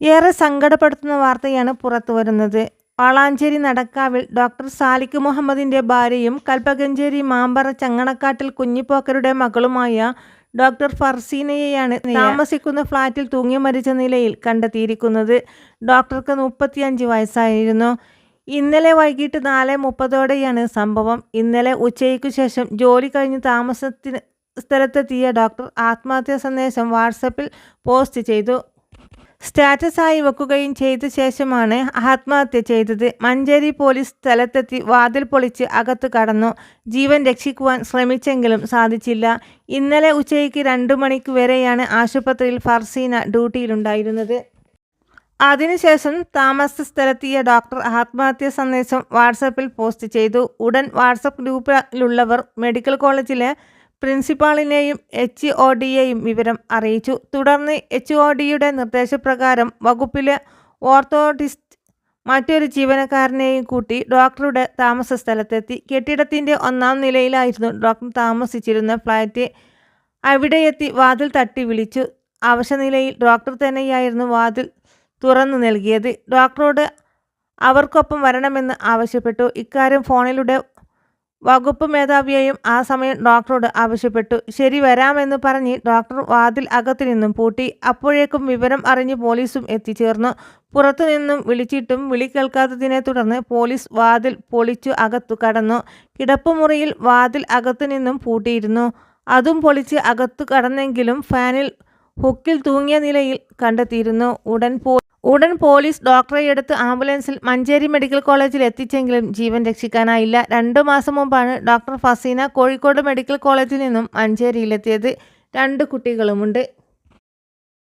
ഏറെ സങ്കടപ്പെടുത്തുന്ന വാർത്തയാണ് പുറത്തു വരുന്നത് വളാഞ്ചേരി നടക്കാവിൽ ഡോക്ടർ സാലിക് മുഹമ്മദിന്റെ ഭാര്യയും കൽപ്പകഞ്ചേരി മാമ്പറ ചങ്ങണക്കാട്ടിൽ കുഞ്ഞിപ്പോക്കരുടെ മകളുമായ ഡോക്ടർ ഫർസീനയെയാണ് താമസിക്കുന്ന ഫ്ളാറ്റിൽ തൂങ്ങി മരിച്ച നിലയിൽ കണ്ടെത്തിയിരിക്കുന്നത്. ഡോക്ടർക്ക് മുപ്പത്തിയഞ്ച് വയസ്സായിരുന്നു. ഇന്നലെ വൈകിട്ട് നാല് മുപ്പതോടെയാണ് സംഭവം. ഇന്നലെ ഉച്ചയ്ക്ക് ശേഷം ജോലി കഴിഞ്ഞ് താമസത്തിന് സ്ഥലത്തെത്തിയ ഡോക്ടർ ആത്മഹത്യാ സന്ദേശം വാട്സപ്പിൽ പോസ്റ്റ് ചെയ്തു. സ്റ്റാറ്റസായി വെക്കുകയും ചെയ്ത ശേഷമാണ് ആത്മഹത്യ ചെയ്തത്. മഞ്ചേരി പോലീസ് സ്ഥലത്തെത്തി വാതിൽ പൊളിച്ച് അകത്ത് കടന്നു. ജീവൻ രക്ഷിക്കുവാൻ ശ്രമിച്ചെങ്കിലും സാധിച്ചില്ല. ഇന്നലെ ഉച്ചയ്ക്ക് രണ്ടു മണിക്ക് വരെയാണ് ആശുപത്രിയിൽ ഫർസീന ഡ്യൂട്ടിയിലുണ്ടായിരുന്നത്. അതിനുശേഷം താമസ സ്ഥലത്തെത്തിയ ഡോക്ടർ ആത്മഹത്യാ സന്ദേശം വാട്സ്ആപ്പിൽ പോസ്റ്റ് ചെയ്തു. ഉടൻ വാട്സപ്പ് ഗ്രൂപ്പിലുള്ളവർ മെഡിക്കൽ കോളേജിലെ പ്രിൻസിപ്പാളിനെയും എച്ച് ഒ ഡിയെയും വിവരം അറിയിച്ചു. തുടർന്ന് എച്ച് ഒ ഡിയുടെ നിർദ്ദേശപ്രകാരം വകുപ്പിലെ ഓർത്തോഡിസ്റ്റ് മറ്റൊരു ജീവനക്കാരനെയും കൂട്ടി ഡോക്ടറുടെ താമസ സ്ഥലത്തെത്തി കെട്ടിടത്തിന്റെ ഒന്നാം നിലയിലായിരുന്നു ഡോക്ടർ താമസിച്ചിരുന്ന ഫ്ലാറ്റ് അവിടെയെത്തി വാതിൽ തട്ടി വിളിച്ചു. അവശനിലയിൽ ഡോക്ടർ തന്നെയായിരുന്നു വാതിൽ തുറന്നു നൽകിയത്. ഡോക്ടറോട് അവർക്കൊപ്പം വരണമെന്ന് ആവശ്യപ്പെട്ടു. ഇക്കാര്യം ഫോണിലൂടെ വകുപ്പ് മേധാവിയെയും ആ സമയം ഡോക്ടറോട് ആവശ്യപ്പെട്ടു. ശരി വരാമെന്ന് പറഞ്ഞ് ഡോക്ടർ വാതിൽ അകത്തു നിന്നും പൂട്ടി. അപ്പോഴേക്കും വിവരം അറിഞ്ഞ് പോലീസും എത്തിച്ചേർന്നു. പുറത്തു നിന്നും വിളിച്ചിട്ടും വിളി കേൾക്കാത്തതിനെ തുടർന്ന് പോലീസ് വാതിൽ പൊളിച്ചു അകത്തു കടന്നു. കിടപ്പുമുറിയിൽ വാതിൽ അകത്തു നിന്നും പൂട്ടിയിരുന്നു. അതും പൊളിച്ച് അകത്തു കടന്നെങ്കിലും ഫാനിൽ ഹുക്കിൽ തൂങ്ങിയ നിലയിൽ കണ്ടെത്തിയിരുന്നു. ഉടൻ പോലീസ് ഡോക്ടറെയെടുത്ത് ആംബുലൻസിൽ മഞ്ചേരി മെഡിക്കൽ കോളേജിൽ എത്തിച്ചെങ്കിലും ജീവൻ രക്ഷിക്കാനായില്ല. രണ്ടു മാസം മുമ്പാണ് ഡോക്ടർ ഫസീന കോഴിക്കോട് മെഡിക്കൽ കോളേജിൽ നിന്നും മഞ്ചേരിയിലെത്തിയത്. രണ്ട് കുട്ടികളുമുണ്ട്.